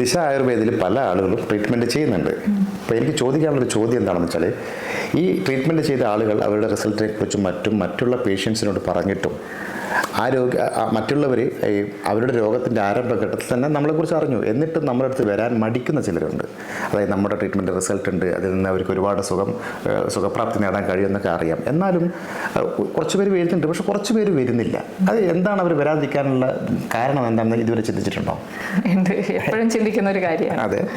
ദിശ ആയുർവേദത്തിൽ പല ആളുകളും ട്രീറ്റ്മെന്റ് ചെയ്യുന്നുണ്ട്. അപ്പോൾ എനിക്ക് ചോദിക്കാനുള്ളൊരു ചോദ്യം എന്താണെന്ന് വെച്ചാൽ ഈ ട്രീറ്റ്മെന്റ് ചെയ്ത ആളുകൾ അവരുടെ റിസൾട്ടിനെ കുറിച്ചും മറ്റും മറ്റുള്ള പേഷ്യൻസിനോട് പറഞ്ഞിട്ടും ആ രോഗ മറ്റുള്ളവർ അവരുടെ രോഗത്തിന്റെ ആരംഭഘട്ടത്തിൽ തന്നെ നമ്മളെക്കുറിച്ച് അറിഞ്ഞു. എന്നിട്ടും നമ്മുടെ അടുത്ത് വരാൻ മടിക്കുന്ന ചിലരുണ്ട്. അതായത് നമ്മുടെ ട്രീറ്റ്മെന്റ് റിസൾട്ട് ഉണ്ട്. അതിൽ നിന്ന് അവർക്ക് ഒരുപാട് സുഖം സുഖപ്രാപ്തി നേടാൻ കഴിയുമെന്നൊക്കെ അറിയാം. എന്നാലും കുറച്ച് പേര് വരുന്നുണ്ട്. പക്ഷെ കുറച്ച് പേര് വരുന്നില്ല. അത് എന്താണ് അവർ വരാതിരിക്കാനുള്ള കാരണം എന്താണെന്ന് ഇതുവരെ ചിന്തിച്ചിട്ടുണ്ടോ? ഉണ്ട് എപ്പോഴും ചിന്തിക്കുന്ന ഒരു കാര്യമാണ്. അതെ.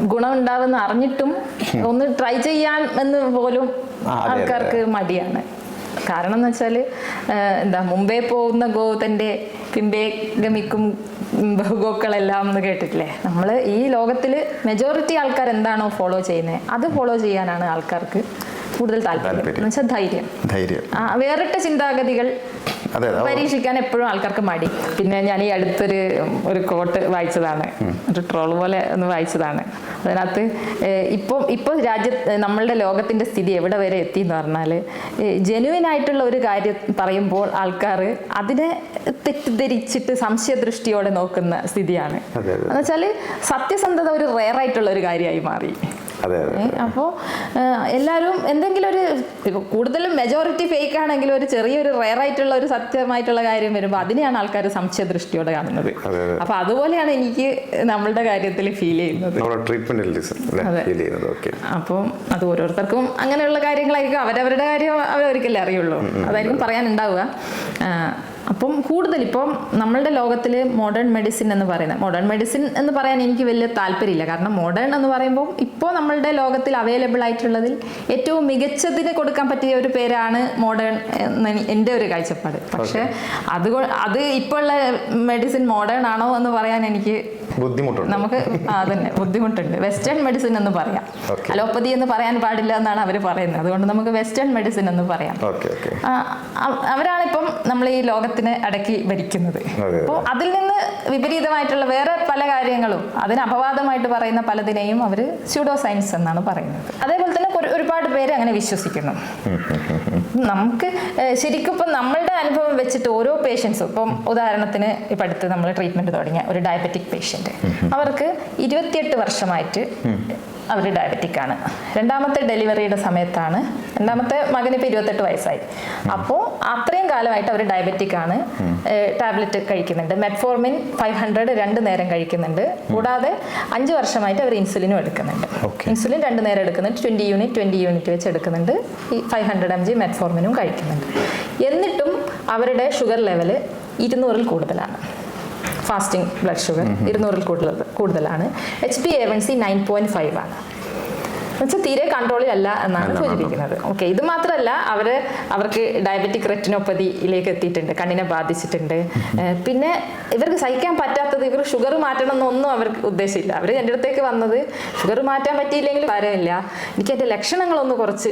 ഗുണമുണ്ടാവുമെന്ന് അറിഞ്ഞിട്ടും ഒന്ന് ട്രൈ ചെയ്യാൻ എന്ന് പോലും. ആൾക്കാർക്ക് മടിയാണ്. കാരണം എന്ന് വെച്ചാൽ എന്താ മുമ്പേ പോകുന്ന ഗോതന്റെ പിമ്പേ ഗമിക്കും ബഹുഗോക്കളെല്ലാം എന്ന് കേട്ടിട്ടില്ലേ? നമ്മൾ ഈ ലോകത്തിൽ മെജോറിറ്റി ആൾക്കാർ എന്താണോ ഫോളോ ചെയ്യുന്നത് അത് ഫോളോ ചെയ്യാനാണ് ആൾക്കാർക്ക് കൂടുതൽ താല്പര്യം. താല്പര്യം. എന്ന് വെച്ചാൽ ധൈര്യം. ധൈര്യം. വേറിട്ട ചിന്താഗതികൾ പരീക്ഷിക്കാൻ എപ്പോഴും ആൾക്കാർക്ക് മടി. പിന്നെ ഞാൻ ഈ അടുത്തൊരു ഒരു കോട്ട് വായിച്ചതാണ്. ഒരു ട്രോൾ പോലെ ഒന്ന് വായിച്ചതാണ്. അതിനകത്ത് ഏഹ്, ഇപ്പം ഇപ്പോൾ രാജ്യ നമ്മളുടെ ലോകത്തിന്റെ സ്ഥിതി എവിടെ വരെ എത്തി എന്ന് പറഞ്ഞാൽ ജെനുവിൻ ആയിട്ടുള്ള ഒരു കാര്യം പറയുമ്പോൾ ആൾക്കാർ അതിനെ തെറ്റിദ്ധരിച്ചിട്ട് സംശയദൃഷ്ടിയോടെ നോക്കുന്ന സ്ഥിതിയാണ്. അതെ, അതെ. എന്ന് വെച്ചാൽ സത്യസന്ധത ഒരു റെയർ ആയിട്ടുള്ള ഒരു കാര്യമായി മാറി. അപ്പോൾ എല്ലാവരും എന്തെങ്കിലും ഒരു കൂടുതലും മെജോറിറ്റി ഫേക്ക് ആണെങ്കിലും ഒരു ചെറിയൊരു റെയർ ആയിട്ടുള്ള ഒരു സത്യമായിട്ടുള്ള കാര്യം വരുമ്പോൾ അതിനെയാണ് ആൾക്കാർ സംശയ ദൃഷ്ടിയോടെ കാണുന്നത്. അതെ, അതെ. അപ്പൊ അതുപോലെയാണ് എനിക്ക് നമ്മളുടെ കാര്യത്തിൽ ഫീൽ ചെയ്യുന്നത്. അപ്പം അത് ഓരോരുത്തർക്കും അങ്ങനെയുള്ള കാര്യങ്ങളായിരിക്കും. അവരവരുടെ കാര്യം അവരവർക്കല്ലേ അറിയുള്ളൂ. അതായിരിക്കും പറയാനുണ്ടാവുക. അപ്പം കൂടുതൽ ഇപ്പം നമ്മളുടെ ലോകത്തിൽ മോഡേൺ മെഡിസിൻ എന്ന് പറയുന്നത് മോഡേൺ മെഡിസിൻ എന്ന് പറയാൻ എനിക്ക് വലിയ താല്പര്യമില്ല. കാരണം മോഡേൺ എന്ന് പറയുമ്പോൾ ഇപ്പോൾ നമ്മളുടെ ലോകത്തിൽ അവൈലബിൾ ആയിട്ടുള്ളതിൽ ഏറ്റവും മികച്ചതിന് കൊടുക്കാൻ പറ്റിയ ഒരു പേരാണ് മോഡേൺ എന്ന് എന്റെ ഒരു കാഴ്ചപ്പാട്. പക്ഷേ അത് അത് ഇപ്പോൾ ഉള്ള മെഡിസിൻ മോഡേൺ ആണോ എന്ന് പറയാൻ എനിക്ക് ബുദ്ധിമുട്ടുണ്ട്. നമുക്ക് ആ, അതന്നെ ബുദ്ധിമുട്ടുണ്ട്. വെസ്റ്റേൺ മെഡിസിൻ എന്ന് പറയാം. അലോപ്പതി എന്ന് പറയാൻ പാടില്ല എന്നാണ് അവർ പറയുന്നത്. അതുകൊണ്ട് നമുക്ക് വെസ്റ്റേൺ മെഡിസിൻ എന്ന് പറയാം. അവരാണിപ്പം നമ്മൾ ഈ ലോകത്തിനെ അടക്കി ഭരിക്കുന്നത്. അപ്പോൾ അതിൽ നിന്ന് വിപരീതമായിട്ടുള്ള വേറെ പല കാര്യങ്ങളും അതിന് അപവാദമായിട്ട് പറയുന്ന പലതിനെയും അവർ സ്യൂഡോ സയൻസ് എന്നാണ് പറയുന്നത്. അതേപോലെ തന്നെ ഒരുപാട് പേര് അങ്ങനെ വിശ്വസിക്കുന്നു. നമുക്ക് ശരിക്കും ഇപ്പം നമ്മളുടെ അനുഭവം വെച്ചിട്ട് ഓരോ പേഷ്യൻസും ഇപ്പം ഉദാഹരണത്തിന് ഇപ്പം അടുത്ത് നമ്മൾ ട്രീറ്റ്മെന്റ് തുടങ്ങിയ ഒരു ഡയബറ്റിക് പേഷ്യന്റ് അവർക്ക് ഇരുപത്തിയെട്ട് വർഷമായിട്ട് അവർ ഡയബറ്റിക് ആണ്. രണ്ടാമത്തെ ഡെലിവറിയുടെ സമയത്താണ്. രണ്ടാമത്തെ മകന് ഇപ്പോൾ ഇരുപത്തെട്ട് വയസ്സായി. അപ്പോൾ അത്രയും കാലമായിട്ട് അവർ ഡയബറ്റിക് ആണ്. ടാബ്ലറ്റ് കഴിക്കുന്നുണ്ട്. മെറ്റ്ഫോർമിൻ ഫൈവ് ഹൺഡ്രഡ് രണ്ട് നേരം കഴിക്കുന്നുണ്ട്. കൂടാതെ അഞ്ച് വർഷമായിട്ട് അവർ ഇൻസുലിനും എടുക്കുന്നുണ്ട്. ഇൻസുലിൻ രണ്ട് നേരം എടുക്കുന്നുണ്ട്. ട്വന്റി യൂണിറ്റ് ട്വന്റി യൂണിറ്റ് വെച്ച് എടുക്കുന്നുണ്ട്. ഈ ഫൈവ് ഹൺഡ്രഡ് എം ജി മെറ്റ്ഫോർമിനും കഴിക്കുന്നുണ്ട്. എന്നിട്ടും അവരുടെ ഷുഗർ ലെവൽ ഇരുന്നൂറിൽ കൂടുതലാണ്. ഫാസ്റ്റിംഗ് ബ്ലഡ് ഷുഗർ ഇരുന്നൂറിൽ കൂടുതൽ കൂടുതലാണ്. H P A one C nine point five ആണ്. എന്നുവെച്ചാൽ തീരെ കൺട്രോളിലല്ല എന്നാണ് സൂചിപ്പിക്കുന്നത്. ഓക്കെ ഇത് മാത്രമല്ല അവർ അവർക്ക് ഡയബറ്റിക് റെറ്റിനോപ്പതിയിലേക്ക് എത്തിയിട്ടുണ്ട് കണ്ണിനെ ബാധിച്ചിട്ടുണ്ട്. പിന്നെ ഇവർക്ക് സഹിക്കാൻ പറ്റാത്തത് ഇവർ ഷുഗർ മാറ്റണം എന്നൊന്നും അവർക്ക് ഉദ്ദേശമില്ല. അവർ എന്റെ അടുത്തേക്ക് വന്നത് ഷുഗർ മാറ്റാൻ പറ്റിയില്ലെങ്കിൽ കാര്യമില്ല. എനിക്ക് എന്റെ ലക്ഷണങ്ങളൊന്ന് കുറച്ച്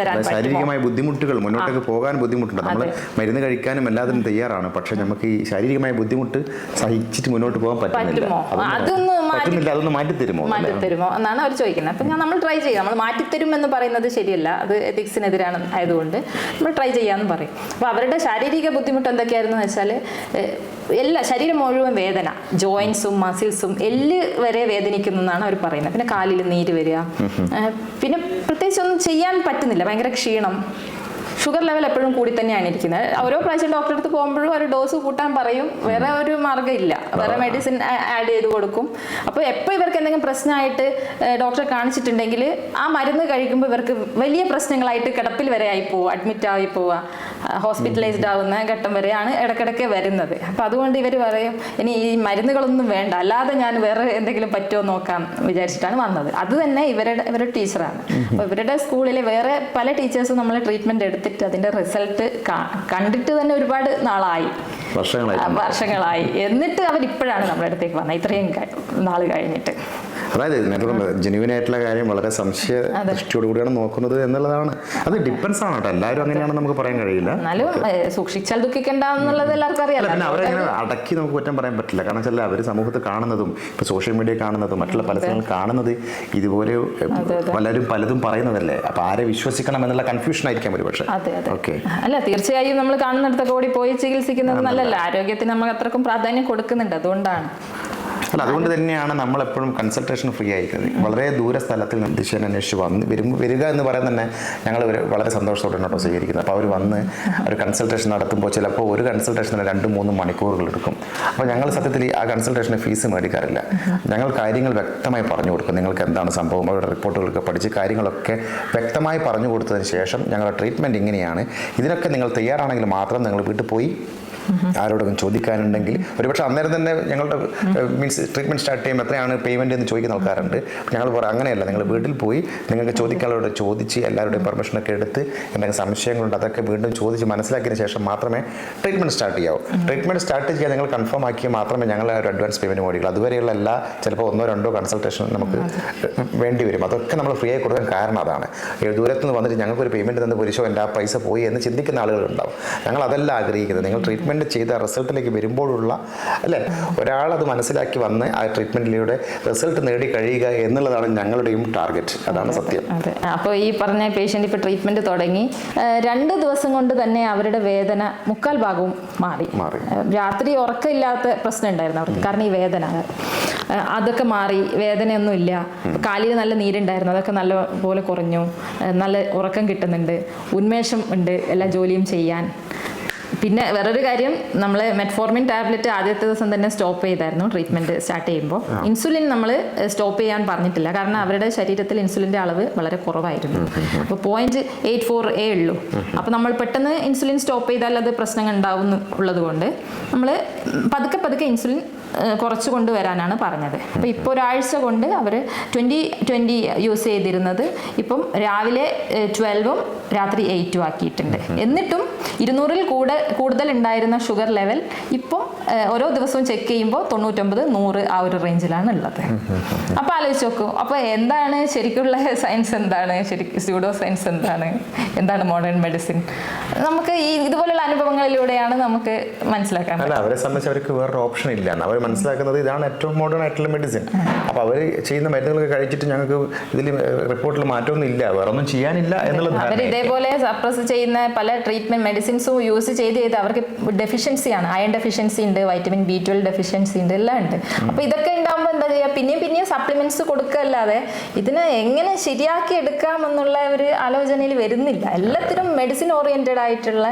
തരാൻ ശാരീരികമായ ബുദ്ധിമുട്ടുകൾ മുന്നോട്ടേക്ക് പോകാൻ ബുദ്ധിമുട്ടുണ്ട്. നമ്മൾ മരുന്ന് കഴിക്കാനും എല്ലാത്തിനും തയ്യാറാണ്. പക്ഷെ നമുക്ക് ഈ ശാരീരികമായ ബുദ്ധിമുട്ട് സഹിച്ചിട്ട് മുന്നോട്ട് പോകാൻ പറ്റുന്നില്ല. അതൊന്നും മാറ്റി- തരുമോ എന്നാണ് അവർ ചോദിക്കുന്നത്. അപ്പം ഞാൻ നമ്മൾ ട്രൈ ചെയ്യാം. നമ്മൾ മാറ്റിത്തരും എന്ന് പറയുന്നത് ശരിയല്ല. അത് എത്തിക്സിനെതിരാണ് ആയതുകൊണ്ട് നമ്മൾ ട്രൈ ചെയ്യാമെന്ന് പറയും. അപ്പോൾ അവരുടെ ശാരീരിക ബുദ്ധിമുട്ട് എന്തൊക്കെയായിരുന്നു എന്ന് വെച്ചാൽ എല്ലാ ശരീരം മുഴുവൻ വേദന ജോയിൻസും മസിൽസും എല്ല് വരെ വേദനിക്കുന്നു എന്നാണ് അവർ പറയുന്നത്. പിന്നെ കാലിൽ നീര് വരിക. പിന്നെ പ്രത്യേകിച്ചൊന്നും ചെയ്യാൻ പറ്റുന്നില്ല. ഭയങ്കര ക്ഷീണം. ഷുഗർ ലെവൽ എപ്പോഴും കൂടി തന്നെയാണ് ഇരിക്കുന്നത്. ഓരോ പ്രാവശ്യം ഡോക്ടറെ അടുത്ത് പോകുമ്പോഴും ഒരു ഡോസ് കൂട്ടാൻ പറയും. വേറെ ഒരു മാർഗം ഇല്ല വേറെ മെഡിസിൻ ആഡ് ചെയ്ത് കൊടുക്കും. അപ്പോൾ എപ്പോൾ ഇവർക്ക് എന്തെങ്കിലും പ്രശ്നമായിട്ട് ഡോക്ടറെ കാണിച്ചിട്ടുണ്ടെങ്കിൽ ആ മരുന്ന് കഴിക്കുമ്പോൾ ഇവർക്ക് വലിയ പ്രശ്നങ്ങളായിട്ട് കിടപ്പിൽ വരെ ആയി പോവുക അഡ്മിറ്റ് ആയി പോവുക. ഹോസ്പിറ്റലൈസ്ഡ് ആവുന്ന ഘട്ടം വരെയാണ് ഇടയ്ക്കിടയ്ക്ക് വരുന്നത്. അപ്പോൾ അതുകൊണ്ട് ഇവർ പറയും ഇനി ഈ മരുന്നുകളൊന്നും വേണ്ട. അല്ലാതെ ഞാൻ വേറെ എന്തെങ്കിലും പറ്റുമോ നോക്കാം വിചാരിച്ചിട്ടാണ് വന്നത്. അത് തന്നെ ഇവരുടെ ഇവരുടെ ടീച്ചറാണ്. അപ്പോൾ ഇവരുടെ സ്കൂളിലെ വേറെ പല ടീച്ചേഴ്സും നമ്മൾ ട്രീറ്റ്മെന്റ് എടുത്തിട്ട് അതിന്റെ റിസൾട്ട് കണ്ടിട്ട് തന്നെ ഒരുപാട് നാളായി. വർഷങ്ങളായി. വർഷങ്ങളായി. എന്നിട്ട് അവരിപ്പോഴാണ് നമ്മുടെ അടുത്തേക്ക് വന്നത്. ഇത്രയും നാൾ നാൾ കഴിഞ്ഞിട്ട്. അതായത് നേരത്തെ ജെനുവിൻ ആയിട്ടുള്ള കാര്യം വളരെ സംശയ ദൃഷ്ടിയോട് കൂടിയാണ് നോക്കുന്നത് എന്നുള്ളതാണ്. അത് ഡിപ്പെൻസ് ആണ് കേട്ടോ. എല്ലാവരും അങ്ങനെയാണെന്ന് നമുക്ക് പറയാൻ കഴിയില്ല. എന്നാലും സൂക്ഷിച്ചാൽ ദുഃഖിക്കണ്ട എന്നുള്ളത് എല്ലാവർക്കും അറിയാലോ പിന്നെ അവരങ്ങനെ അടക്കി നമുക്ക് കുറ്റം പറയാൻ പറ്റില്ല. കാരണം വെച്ചാൽ അവർ സമൂഹത്തിൽ കാണുന്നതും ഇപ്പോൾ സോഷ്യൽ മീഡിയ കാണുന്നതും മറ്റുള്ള പല സ്ഥലങ്ങളിൽ കാണുന്നത് ഇതുപോലെ പലരും പലതും പറയുന്നതല്ലേ? അപ്പോൾ ആരെ വിശ്വസിക്കണം എന്നുള്ള കൺഫ്യൂഷൻ ആയിരിക്കാം ഒരു പക്ഷേ ഓക്കെ അല്ല തീർച്ചയായും നമ്മൾ കാണുന്നിടത്തൊക്കെ ഓടി പോയി ചികിത്സിക്കുന്നത് നല്ലല്ല ആരോഗ്യത്തിന് നമ്മൾ അത്രക്കും പ്രാധാന്യം കൊടുക്കുന്നുണ്ട്. അതുകൊണ്ടാണ്. അല്ല അതുകൊണ്ട് തന്നെയാണ് നമ്മൾ എപ്പോഴും കൺസൾട്ടേഷൻ ഫ്രീ ആയിരിക്കുന്നത്. വളരെ ദൂര സ്ഥലത്തിൽ ദിശേനെ അന്വേഷിച്ച് വന്ന് വരുമ്പോൾ വരിക എന്ന് പറയാൻ തന്നെ ഞങ്ങൾ വളരെ സന്തോഷത്തോടെ കേട്ടോ സ്വീകരിക്കുന്നത്. അപ്പോൾ അവർ വന്ന് ഒരു കൺസൾട്ടേഷൻ നടത്തുമ്പോൾ ചിലപ്പോൾ ഒരു കൺസൾട്ടേഷന് രണ്ട് മൂന്ന് മണിക്കൂറുകൾ എടുക്കും. അപ്പോൾ ഞങ്ങൾ സത്യത്തിൽ ആ കൺസൾട്ടേഷന് ഫീസ് മേടിക്കാറില്ല. ഞങ്ങൾ കാര്യങ്ങൾ വ്യക്തമായി പറഞ്ഞു കൊടുക്കും. നിങ്ങൾക്ക് എന്താണ് സംഭവം? അവരുടെ റിപ്പോർട്ടുകളൊക്കെ പഠിച്ച് കാര്യങ്ങളൊക്കെ വ്യക്തമായി പറഞ്ഞു കൊടുത്തതിന് ശേഷം ഞങ്ങളുടെ ട്രീറ്റ്മെന്റ് ഇങ്ങനെയാണ്. ഇതിനൊക്കെ നിങ്ങൾ തയ്യാറാണെങ്കിൽ മാത്രം നിങ്ങൾ വീട്ടിൽ പോയി ആരോടെങ്കിലും ചോദിക്കാനുണ്ടെങ്കിൽ ഒരുപക്ഷെ അന്നേരം തന്നെ ഞങ്ങളുടെ മീൻസ് ട്രീറ്റ്മെന്റ് സ്റ്റാർട്ട് ചെയ്യുമ്പോൾ എത്രയാണ് പേയ്മെന്റ് എന്ന് ചോദിക്കുന്ന ആൾക്കാരുണ്ട്. ഞങ്ങൾ പറയാം അങ്ങനെയല്ല നിങ്ങൾ വീട്ടിൽ പോയി നിങ്ങൾക്ക് ചോദിക്കാനുള്ളവരോട് ചോദിച്ച് എല്ലാവരുടെയും പെർമിഷനൊക്കെ എടുത്ത് എന്തെങ്കിലും സംശയങ്ങളുണ്ട് അതൊക്കെ വീണ്ടും ചോദിച്ച് മനസ്സിലാക്കിയതിന് ശേഷം മാത്രമേ ട്രീറ്റ്മെന്റ് സ്റ്റാർട്ട് ചെയ്യാവൂ. ട്രീറ്റ്മെന്റ് സ്റ്റാർട്ട് ചെയ്യാൻ നിങ്ങൾ കൺഫേം ആക്കിയാൽ മാത്രമേ ഞങ്ങൾ ഒരു അഡ്വാൻസ് പേയ്മെന്റ് മേടിക്കുള്ളൂ. അതുവരെയുള്ള എല്ലാ ചിലപ്പോൾ ഒന്നോ രണ്ടോ കൺസൾട്ടേഷൻ നമുക്ക് വേണ്ടി വരും. അതൊക്കെ നമ്മൾ ഫ്രീ ആയി കൊടുക്കാൻ കാരണം അതാണ്. ദൂരത്ത് നിന്ന് വന്നിട്ട് ഞങ്ങൾക്കൊരു പേയ്മെന്റ് പേയ്മെന്റ് പുരുഷോ എന്റെ ആ പൈസ പോയി എന്ന് ചിന്തിക്കുന്ന ആളുകളുണ്ടാവും ഞങ്ങൾ അതല്ല ആഗ്രഹിക്കുന്നത്. നിങ്ങൾ ട്രീറ്റ്മെന്റ് ചെയ്ത റിസൾട്ടിലേക്ക് വരുമ്പോഴുള്ള അല്ലേ? ഒരാളത് മനസ്സിലാക്കി വന്ന് ആ ട്രീറ്റ്മെന്റിലൂടെ റിസൾട്ട് നേടി കഴിയുക എന്നുള്ളതാണ് ഞങ്ങളുടെയും ടാർഗറ്റ് അതാണ് സത്യം. അതെ. അപ്പോൾ ഈ പറഞ്ഞ പേഷ്യന്റ് ഇപ്പോൾ ട്രീറ്റ്മെന്റ് തുടങ്ങി. രണ്ട് ദിവസം കൊണ്ട് തന്നെ അവരുടെ വേദന മുക്കാൽ ഭാഗവും മാറി. മാറി. രാത്രി ഉറക്കമില്ലാത്ത പ്രശ്നം ഉണ്ടായിരുന്നു അവർക്ക്. കാരണം ഈ വേദന. അതൊക്കെ മാറി. വേദനയൊന്നും ഇല്ല കാലിൽ നല്ല നീരുണ്ടായിരുന്നു. അതൊക്കെ നല്ല പോലെ കുറഞ്ഞു നല്ല ഉറക്കം കിട്ടുന്നുണ്ട്. ഉന്മേഷം ഉണ്ട് എല്ലാ ജോലിയും ചെയ്യാൻ. പിന്നെ വേറൊരു കാര്യം നമ്മൾ മെറ്റ്ഫോർമിൻ ടാബ്ലറ്റ് ആദ്യത്തെ ദിവസം തന്നെ സ്റ്റോപ്പ് ചെയ്തായിരുന്നു ട്രീറ്റ്മെന്റ് സ്റ്റാർട്ട് ചെയ്യുമ്പോൾ ഇൻസുലിൻ നമ്മൾ സ്റ്റോപ്പ് ചെയ്യാൻ പറഞ്ഞിട്ടില്ല. കാരണം അവരുടെ ശരീരത്തിൽ ഇൻസുലിന്റെ അളവ് വളരെ കുറവായിരുന്നു. അപ്പോൾ പോയിന്റ് എയ്റ്റ് ഫോർ എ ഉള്ളൂ. അപ്പോൾ നമ്മൾ പെട്ടെന്ന് ഇൻസുലിൻ സ്റ്റോപ്പ് ചെയ്താൽ അത് പ്രശ്നങ്ങൾ ഉണ്ടാവും ഉള്ളത് കൊണ്ട് നമ്മൾ പതുക്കെ പതുക്കെ ഇൻസുലിൻ കുറച്ച് കൊണ്ടുവരാനാണ് പറഞ്ഞത്. അപ്പോൾ ഇപ്പോൾ ഒരാഴ്ച കൊണ്ട് അവർ ട്വന്റി ട്വന്റി യൂസ് ചെയ്തിരുന്നത് ഇപ്പം രാവിലെ ട്വൽവും രാത്രി എയ്റ്റും ആക്കിയിട്ടുണ്ട്. എന്നിട്ടും ഇരുന്നൂറിൽ കൂടെ കൂടുതൽ ഉണ്ടായിരുന്ന ഷുഗർ ലെവൽ ഇപ്പം ഓരോ ദിവസവും ചെക്ക് ചെയ്യുമ്പോൾ തൊണ്ണൂറ്റൊമ്പത് നൂറ് ആ ഒരു റേഞ്ചിലാണ് ഉള്ളത് അപ്പോൾ ആലോചിച്ച് നോക്കൂ. അപ്പോൾ എന്താണ് ശരിക്കുള്ള സയൻസ് എന്താണ്? ശരിക്കും സ്യൂഡോ സയൻസ് എന്താണ്? എന്താണ് മോഡേൺ മെഡിസിൻ? നമുക്ക് ഈ ഇതുപോലുള്ള അനുഭവങ്ങളിലൂടെയാണ് നമുക്ക് മനസ്സിലാക്കാൻ അവരെ സംബന്ധിച്ച് അവർക്ക് വേറൊരു ഓപ്ഷൻ ഇല്ല. അവർ മനസ്സിലാക്കുന്നത് ഇതാണ് ഏറ്റവും മോഡേൺ ആയിട്ടുള്ള മെഡിസിൻ അപ്പോൾ അവർ ചെയ്യുന്ന മരുന്നുകളൊക്കെ കഴിച്ചിട്ട് ഞങ്ങൾക്ക് ഇതിൽ റിപ്പോർട്ടിൽ മാറ്റമൊന്നും ഇല്ല. വേറെ ഒന്നും ചെയ്യാനില്ല എന്നുള്ള അവർ ഇതേപോലെ സപ്രസ് ചെയ്യുന്ന പല ട്രീറ്റ്മെന്റ് മെഡിസിൻസും യൂസ് ചെയ്ത് ചെയ്ത് അവർക്ക് ഡെഫിഷ്യൻസിയാണ് അയൺ ഡെഫിഷ്യൻസി ഉണ്ട് വൈറ്റമിൻ ബി ട്വൽവ് ഡെഫിഷ്യൻസി ഉണ്ട് എല്ലാം ഉണ്ട്. അപ്പോൾ ഇതൊക്കെ ഉണ്ടാകുമ്പോൾ എന്താ ചെയ്യുക പിന്നെയും പിന്നെയും സപ്ലിമെന്റ്സ് കൊടുക്കല്ലാതെ ഇതിനെ എങ്ങനെ ശരിയാക്കി എടുക്കാം എന്നുള്ള ഒരു ആലോചനയിൽ വരുന്നില്ല. എല്ലാത്തിനും മെഡിസിൻ ഓറിയന്റഡ് ആയിട്ടുള്ള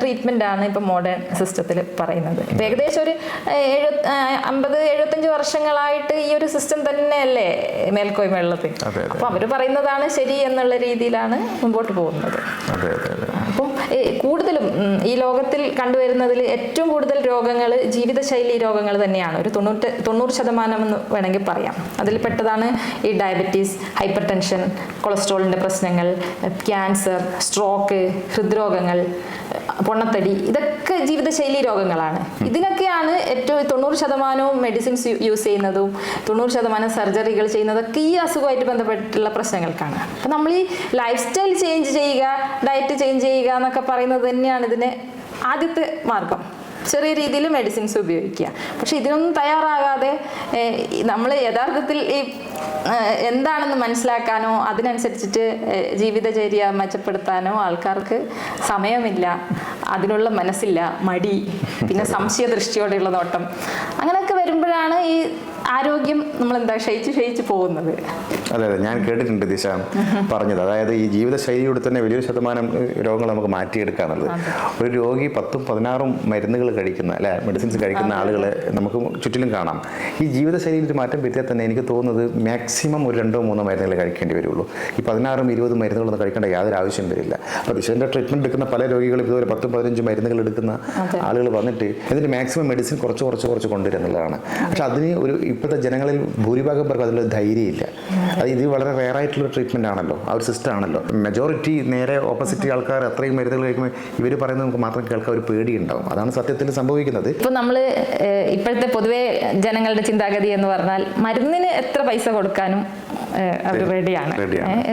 ട്രീറ്റ്മെന്റ് ആണ് ഇപ്പം മോഡേൺ സിസ്റ്റത്തിൽ പറയുന്നത്. ഇപ്പം ഏകദേശം ഒരു ഏഹ്, അമ്പത് എഴുപത്തഞ്ച് വർഷങ്ങളായിട്ട് ഈ ഒരു സിസ്റ്റം തന്നെയല്ലേ മേൽക്കോയ്മ ഉള്ളത്. അപ്പോൾ അവർ പറയുന്നതാണ് ശരി എന്നുള്ള രീതിയിലാണ് മുമ്പോട്ട് പോകുന്നത്. അതെ അതെ അതെ. അപ്പം കൂടുതലും ഈ ലോകത്തിൽ കണ്ടുവരുന്നതിൽ ഏറ്റവും കൂടുതൽ രോഗങ്ങൾ ജീവിതശൈലി രോഗങ്ങൾ തന്നെയാണ്. ഒരു തൊണ്ണൂറ്റ് തൊണ്ണൂറ് ശതമാനം എന്ന് വേണമെങ്കിൽ പറയാം. അതിൽ പെട്ടതാണ് ഈ ഡയബറ്റീസ് ഹൈപ്പർ ടെൻഷൻ കൊളസ്ട്രോളിന്റെ പ്രശ്നങ്ങൾ ക്യാൻസർ സ്ട്രോക്ക് ഹൃദ്രോഗങ്ങൾ പൊണ്ണത്തടി ഇതൊക്കെ ജീവിതശൈലി രോഗങ്ങളാണ്. ഇതിനൊക്കെയാണ് ഏറ്റവും തൊണ്ണൂറ് ശതമാനവും മെഡിസിൻസ് യൂസ് ചെയ്യുന്നതും തൊണ്ണൂറ് ശതമാനം സർജറികൾ ചെയ്യുന്നതൊക്കെ ഈ അസുഖമായിട്ട് ബന്ധപ്പെട്ടുള്ള പ്രശ്നങ്ങൾക്കാണ്. അപ്പം നമ്മൾ ഈ ലൈഫ് സ്റ്റൈൽ ചേഞ്ച് ചെയ്യുക ഡയറ്റ് ചേഞ്ച് ചെയ്യുക എന്നൊക്കെ പറയുന്നത് തന്നെയാണ് ഇതിന് ആദ്യത്തെ മാർഗം. ചെറിയ രീതിയിൽ മെഡിസിൻസ് ഉപയോഗിക്കുക. പക്ഷെ ഇതിനൊന്നും തയ്യാറാകാതെ നമ്മൾ യഥാർത്ഥത്തിൽ ഈ എന്താണെന്ന് മനസ്സിലാക്കാനോ അതിനനുസരിച്ചിട്ട് ജീവിതചര്യ മെച്ചപ്പെടുത്താനോ ആൾക്കാർക്ക് സമയമില്ല അതിനുള്ള മനസ്സില്ല മടി പിന്നെ സംശയ ദൃഷ്ടിയോടെയുള്ള നോട്ടം. അങ്ങനെയൊക്കെ വരുമ്പോഴാണ് ഈ ആരോഗ്യം നമ്മൾ എന്താ ക്ഷയിച്ച് ക്ഷയിച്ച് പോകുന്നത്? അതെ അതെ ഞാൻ കേട്ടിട്ടുണ്ട് ദിശ പറഞ്ഞത്. അതായത് ഈ ജീവിതശൈലിയുടെ തന്നെ വലിയൊരു ശതമാനം രോഗങ്ങൾ നമുക്ക് മാറ്റിയെടുക്കാന്നുള്ളത്. ഒരു രോഗി പത്തും പതിനാറും മരുന്നുകൾ കഴിക്കുന്ന അല്ലെ മെഡിസിൻസ് കഴിക്കുന്ന ആളുകളെ നമുക്ക് ചുറ്റിലും കാണാം. ഈ ജീവിതശൈലിയിൽ ഒരു മാറ്റം വരുത്തിയാൽ തന്നെ എനിക്ക് തോന്നുന്നത് മാക്സിമം ഒരു രണ്ടോ മൂന്നോ മരുന്നുകൾ കഴിക്കേണ്ടി വരുള്ളൂ. ഈ പതിനാറും ഇരുപതും മരുന്നുകളൊന്നും കഴിക്കേണ്ട യാതൊരു ആവശ്യം വരില്ല. അപ്പോൾ ദിശന്റെ ട്രീറ്റ്മെന്റ് എടുക്കുന്ന പല രോഗികളും ഇതുപോലെ പത്തും പതിനഞ്ചും മരുന്നുകൾ എടുക്കുന്ന. ആളുകൾ വന്നിട്ട് എന്നിട്ട് മാക്സിമം മെഡിസിൻ കുറച്ച് കുറച്ച് കുറച്ച് കൊണ്ടുവരുന്നുള്ളതാണ്. പക്ഷെ അതിന് ഒരു ഇപ്പോഴത്തെ ജനങ്ങളിൽ ഭൂരിഭാഗം പേർക്ക് അതിലൊരു ധൈര്യമില്ല. അത് ഇത് വളരെ റെയർ ആയിട്ടുള്ള ട്രീറ്റ്മെന്റ് ആണല്ലോ. ആ ഒരു സിസ്റ്റം ആണല്ലോ. മെജോറിറ്റി നേരെ ഓപ്പോസിറ്റ് ആൾക്കാർ അത്രയും മരുന്നുകൾ കഴിക്കുമ്പോൾ ഇവർ പറയുന്നത് നമുക്ക് മാത്രം കേൾക്കാൻ ഒരു പേടി ഉണ്ടാവും അതാണ് സത്യത്തിൽ സംഭവിക്കുന്നത്. ഇപ്പൊ നമ്മൾ ഇപ്പോഴത്തെ പൊതുവേ ജനങ്ങളുടെ ചിന്താഗതി എന്ന് പറഞ്ഞാൽ മരുന്നിന് എത്ര പൈസ കൊടുക്കാനും അവർ റെഡിയാണ്.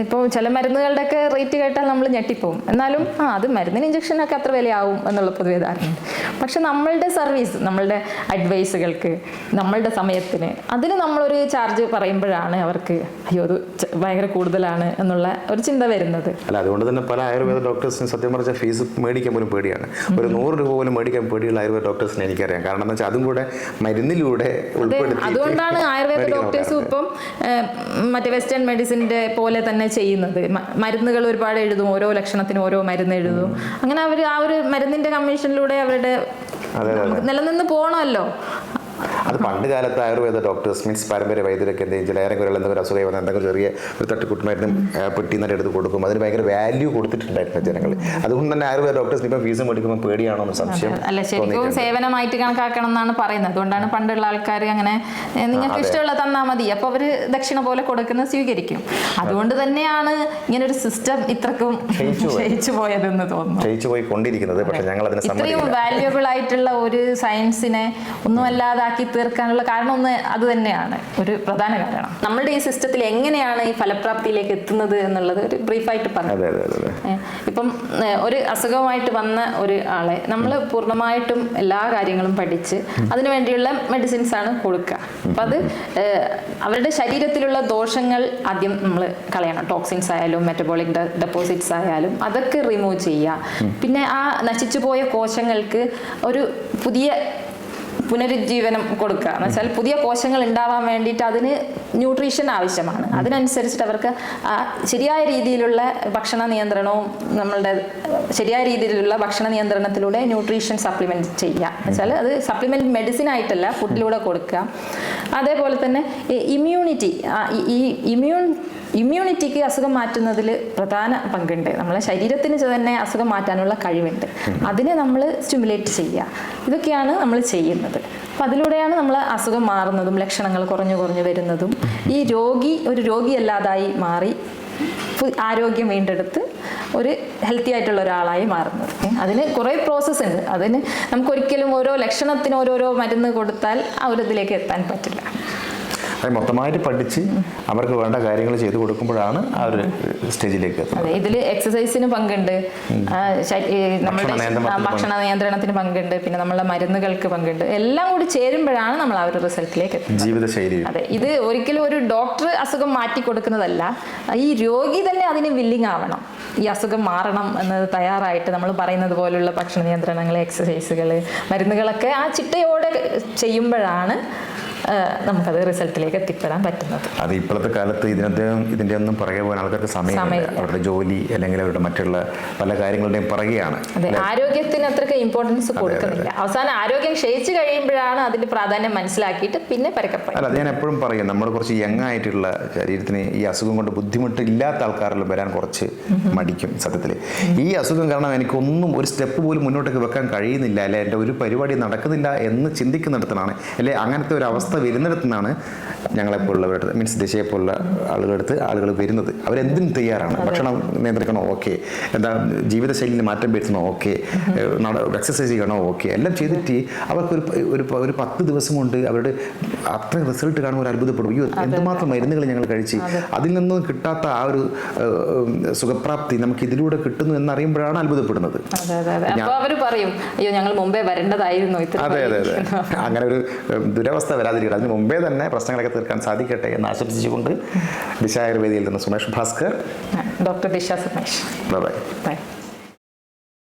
ഇപ്പോൾ ചില മരുന്നുകളുടെ ഒക്കെ റേറ്റ് കേട്ടാൽ നമ്മൾ ഞെട്ടിപ്പോവും. എന്നാലും ആ അത് മരുന്നിന് ഇഞ്ചക്ഷനൊക്കെ അത്ര വിലയാവും എന്നുള്ള പൊതുവെ ധാരണയുണ്ട്. പക്ഷെ നമ്മളുടെ സർവീസ് നമ്മളുടെ അഡ്വൈസുകൾക്ക് നമ്മളുടെ സമയത്തിന് അതിന് നമ്മളൊരു ചാർജ് പറയുമ്പോഴാണ് അവർക്ക് അയ്യോ അത് ഭയങ്കര കൂടുതലാണ് എന്നുള്ള ഒരു ചിന്ത വരുന്നത്. അല്ല അതുകൊണ്ട് തന്നെ പല ആയുർവേദ ഡോക്ടേഴ്സിന് സത്യം പറഞ്ഞാൽ ഫീസ് മേടിക്കാൻ പോലും പേടിയാണ്. ഒരു നൂറ് രൂപ പോലും മേടിക്കാൻ പേടിയുള്ള ആയുർവേദ ഡോക്ടേഴ്സിനെ എനിക്കറിയാം. കാരണം എന്താ വെച്ചാൽ അതും കൂടെ മരുന്നിലൂടെ അതുകൊണ്ടാണ് ആയുർവേദ ഡോക്ടേഴ്സും ഇപ്പം മറ്റേ വെസ്റ്റേൺ മെഡിസിന്റെ പോലെ തന്നെ ചെയ്യുന്നത്. മരുന്നുകൾ ഒരുപാട് എഴുതും ഓരോ ലക്ഷണത്തിനും ഓരോ മരുന്ന് എഴുതും. അങ്ങനെ അവർ ആ ഒരു മരുന്നിന്റെ കമ്മീഷനിലൂടെ അവരുടെ നിലനിന്ന് പോകണമല്ലോ അത് പണ്ട് കാലത്ത് ആയുർവേദ ഡോക്ടേഴ്സ് മീൻസ് പാരമ്പര്യ വൈദ്യരൊക്കെ എന്തെങ്കിലും ചില ഏറെ എന്തെങ്കിലും ഒരു അസുഖം വന്നാൽ എന്തെങ്കിലും ചെറിയ ഒരു തട്ടിക്കൂട്ട് മരുന്നും പെട്ടി നിന്നിട്ട് എടുത്ത് കൊടുക്കും. അതിന് ഭയങ്കര വാല്യൂ കൊടുത്തിട്ടുണ്ടായിരുന്നു ജനങ്ങൾ അതുകൊണ്ട് തന്നെ ആയുർവേദ ഡോക്ടേഴ്സ് ഇപ്പം ഫീസ് മേടിക്കുമ്പോൾ പേടിയാണോ എന്ന് സംശയം അല്ല ശരിക്കും സേവനമായിട്ട് കണക്കാക്കണം എന്നാണ് പറയുന്നത്. അതുകൊണ്ടാണ് പണ്ടുള്ള ആൾക്കാർ അങ്ങനെ നിങ്ങൾക്ക് ഇഷ്ടമുള്ള തന്നാൽ മതി. അപ്പോൾ അവർ ദക്ഷിണ പോലെ കൊടുക്കുന്നത് സ്വീകരിക്കും. അതുകൊണ്ട് തന്നെയാണ് ഇങ്ങനെ ഒരു സിസ്റ്റം ഇത്രക്കും ക്ഷയിച്ചു പോയതെന്ന് തോന്നുന്നു. ക്ഷയിച്ചു പോയി കൊണ്ടിരിക്കുന്നത് പക്ഷെ ഞങ്ങൾ അതിനെ ഇത്രയും വാല്യുബിൾ ആയിട്ടുള്ള ഒരു സയൻസിനെ ഒന്നും അല്ലാതാക്കി തീർക്കാനുള്ള കാരണം ഒന്ന് അത് തന്നെയാണ്. ഒരു പ്രധാന കാരണം. നമ്മളുടെ ഈ സിസ്റ്റത്തിൽ എങ്ങനെയാണ് ഈ ഫലപ്രാപ്തിയിലേക്ക് എത്തുന്നത് എന്നുള്ളത് ഒരു ബ്രീഫായിട്ട് പറഞ്ഞു അതെ അതെ അതെ അതെ. ഇപ്പം ഒരു അസുഖമായിട്ട് വന്ന ഒരു ആളെ നമ്മൾ പൂർണമായിട്ടും എല്ലാ കാര്യങ്ങളും പഠിച്ച് അതിനു വേണ്ടിയുള്ള മെഡിസിൻസ് ആണ് കൊടുക്കുക. അപ്പം അത് അവരുടെ ശരീരത്തിലുള്ള ദോഷങ്ങൾ ആദ്യം നമ്മൾ കളയണം. ടോക്സിൻസ് ആയാലും മെറ്റബോളിക് ഡെപ്പോസിറ്റ്സ് ആയാലും അതൊക്കെ റിമൂവ് ചെയ്യുക. പിന്നെ ആ നശിച്ചു പോയ കോശങ്ങൾക്ക് ഒരു പുതിയ പുനരുജ്ജീവനം കൊടുക്കുക. എന്ന് വെച്ചാൽ പുതിയ കോശങ്ങൾ ഉണ്ടാവാൻ വേണ്ടിയിട്ട് അതിന് ന്യൂട്രീഷൻ ആവശ്യമാണ്. അതിനനുസരിച്ചിട്ട് അവർക്ക് ശരിയായ രീതിയിലുള്ള ഭക്ഷണ നിയന്ത്രണവും നമ്മളുടെ ശരിയായ രീതിയിലുള്ള ഭക്ഷണ നിയന്ത്രണത്തിലൂടെ ന്യൂട്രീഷൻ സപ്ലിമെന്റ് ചെയ്യുക. എന്ന് വെച്ചാൽ അത് സപ്ലിമെന്റ് മെഡിസിൻ ആയിട്ടല്ല ഫുഡിലൂടെ കൊടുക്കുക. അതേപോലെ തന്നെ ഇമ്മ്യൂണിറ്റി ഈ ഇമ്മ്യൂൺ ഇമ്മ്യൂണിറ്റിക്ക് അസുഖം മാറ്റുന്നതിൽ പ്രധാന പങ്കുണ്ട്. നമ്മളെ ശരീരത്തിന് തന്നെ അസുഖം മാറ്റാനുള്ള കഴിവുണ്ട്. അതിനെ നമ്മൾ സ്റ്റിമുലേറ്റ് ചെയ്യുക. ഇതൊക്കെയാണ് നമ്മൾ ചെയ്യുന്നത്. അപ്പം അതിലൂടെയാണ് നമ്മൾ അസുഖം മാറുന്നതും ലക്ഷണങ്ങൾ കുറഞ്ഞു കുറഞ്ഞു വരുന്നതും ഈ രോഗി ഒരു രോഗിയല്ലാതായി മാറി ആരോഗ്യം വീണ്ടെടുത്ത് ഒരു ഹെൽത്തി ആയിട്ടുള്ള ഒരാളായി മാറുന്നത്. അതിന് കുറേ പ്രോസസ്സ് ഉണ്ട്. അതിന് നമുക്കൊരിക്കലും ഓരോ ലക്ഷണത്തിന് ഓരോരോ മരുന്ന് കൊടുത്താൽ ആ ഒരു ഇതിലേക്ക് എത്താൻ പറ്റില്ല. അത് മൊത്തമായിട്ട് പഠിച്ച് അവർക്ക് വേണ്ട കാര്യങ്ങൾ ചെയ്തു കൊടുക്കുമ്പോഴാണ് ആ ഒരു സ്റ്റേജിലേക്ക് എത്തുന്നത്. ഇതിൽ എക്സസൈസിന് പങ്കുണ്ട്. നമ്മുടെ ഭക്ഷണ നിയന്ത്രണത്തിന് പങ്കുണ്ട്. പിന്നെ നമ്മളെ മരുന്നുകൾക്ക് പങ്കുണ്ട്. എല്ലാം കൂടി ചേരുമ്പോഴാണ് നമ്മൾ ആ ഒരു റിസൾട്ടിലേക്ക് എത്തുന്നത്. ജീവിതശൈലി. അതെ ഇത് ഒരിക്കലും ഒരു ഡോക്ടർ അസുഖം മാറ്റി കൊടുക്കുന്നതല്ല. ഈ രോഗി തന്നെ അതിന് വില്ലിങ് ആവണം. ഈ അസുഖം മാറണം എന്നത് തയ്യാറായിട്ട് നമ്മൾ പറയുന്നത് പോലുള്ള ഭക്ഷണ നിയന്ത്രണങ്ങൾ എക്സസൈസുകൾ മരുന്നുകളൊക്കെ ആ ചിട്ടയോടെ ചെയ്യുമ്പോഴാണ് നമുക്കത് റിസൾട്ടിലേക്ക് എത്തിപ്പെടാൻ പറ്റുന്നത്. അത് ഇപ്പോഴത്തെ കാലത്ത് ഇതിനകത്ത് ഇതിന്റെ ഒന്നും പുറകെ പോകാൻ ആൾക്കാർക്ക് സമയമില്ല. സമയമില്ല. അവരുടെ ജോലി അല്ലെങ്കിൽ അവരുടെ മറ്റുള്ള പല കാര്യങ്ങളുടെയും പുറകെയാണ്. അതെ ആരോഗ്യത്തിന് അത്രയ്ക്ക് ഇമ്പോർട്ടൻസ് കൊടുക്കുന്നില്ല. അവസാനം ആരോഗ്യം ക്ഷയിച്ചു കഴിയുമ്പോഴാണ് അതിന്റെ പ്രാധാന്യം മനസ്സിലാക്കിയിട്ട് പിന്നെ പരക്കപ്പെടുന്നത്. അല്ല ഞാൻ എപ്പോഴും പറയും. നമ്മൾ കുറച്ച് യങ് ആയിട്ടുള്ള ശരീരത്തിന് ഈ അസുഖം കൊണ്ട് ബുദ്ധിമുട്ട് ഇല്ലാത്ത ആൾക്കാരിൽ വരാൻ കുറച്ച് മടിക്കും സത്യത്തിൽ ഈ അസുഖം കാരണം എനിക്കൊന്നും ഒരു സ്റ്റെപ്പ് പോലും മുന്നോട്ടേക്ക് വെക്കാൻ കഴിയുന്നില്ല. അല്ലെ? എന്റെ ഒരു പരിപാടി നടക്കുന്നില്ല എന്ന് ചിന്തിക്കുന്നിടത്താണ് അല്ലെ? അങ്ങനത്തെ ഒരു അവസ്ഥ വരുന്നിടത്തുനിന്നാണ് ഞങ്ങളെപ്പോലുള്ളവരുടെ മീൻസ് ദിശയെ പോലുള്ള ആളുകളെടുത്ത് ആളുകൾ വരുന്നത്. അവരെന്തിനും തയ്യാറാണ്. ഭക്ഷണം നിയന്ത്രിക്കണോ? ഓക്കെ എന്താ ജീവിതശൈലിയിൽ മാറ്റം വരുത്തണോ ഓക്കെ എക്സസൈസ് ചെയ്യണോ? ഓക്കെ എല്ലാം ചെയ്തിട്ട് അവർക്ക് ഒരു ഒരു പത്ത് ദിവസം കൊണ്ട് അവരുടെ അത്ര റിസൾട്ട് കാണുമ്പോൾ ഒരു അത്ഭുതപ്പെടും. അയ്യോ എന്തുമാത്രം മരുന്നുകൾ ഞങ്ങൾ കഴിച്ച്. അതിൽ നിന്നും കിട്ടാത്ത ആ ഒരു സുഖപ്രാപ്തി നമുക്ക് ഇതിലൂടെ കിട്ടുന്നു എന്നറിയുമ്പോഴാണ് അത്ഭുതപ്പെടുന്നത്. അവർ പറയും അയ്യോ ഞങ്ങൾ മുമ്പേ വരേണ്ടതായിരുന്നു. അതെ അതെ അതെ. അങ്ങനെ ഒരു ദുരവസ്ഥ ദുരവസ്ഥ വരാതിരിക്കട്ടെ അതിന് മുമ്പേ തന്നെ പ്രശ്നങ്ങളൊക്കെ തീർക്കാൻ സാധിക്കട്ടെ എന്ന് ആശംസിച്ചുകൊണ്ട് ദിശ ആയുർവേദിയിൽ നിന്ന് സുമേഷ് ഭാസ്കർ. ഡോക്ടർ ദിശ സുമേഷ്. ബൈ. ബൈ.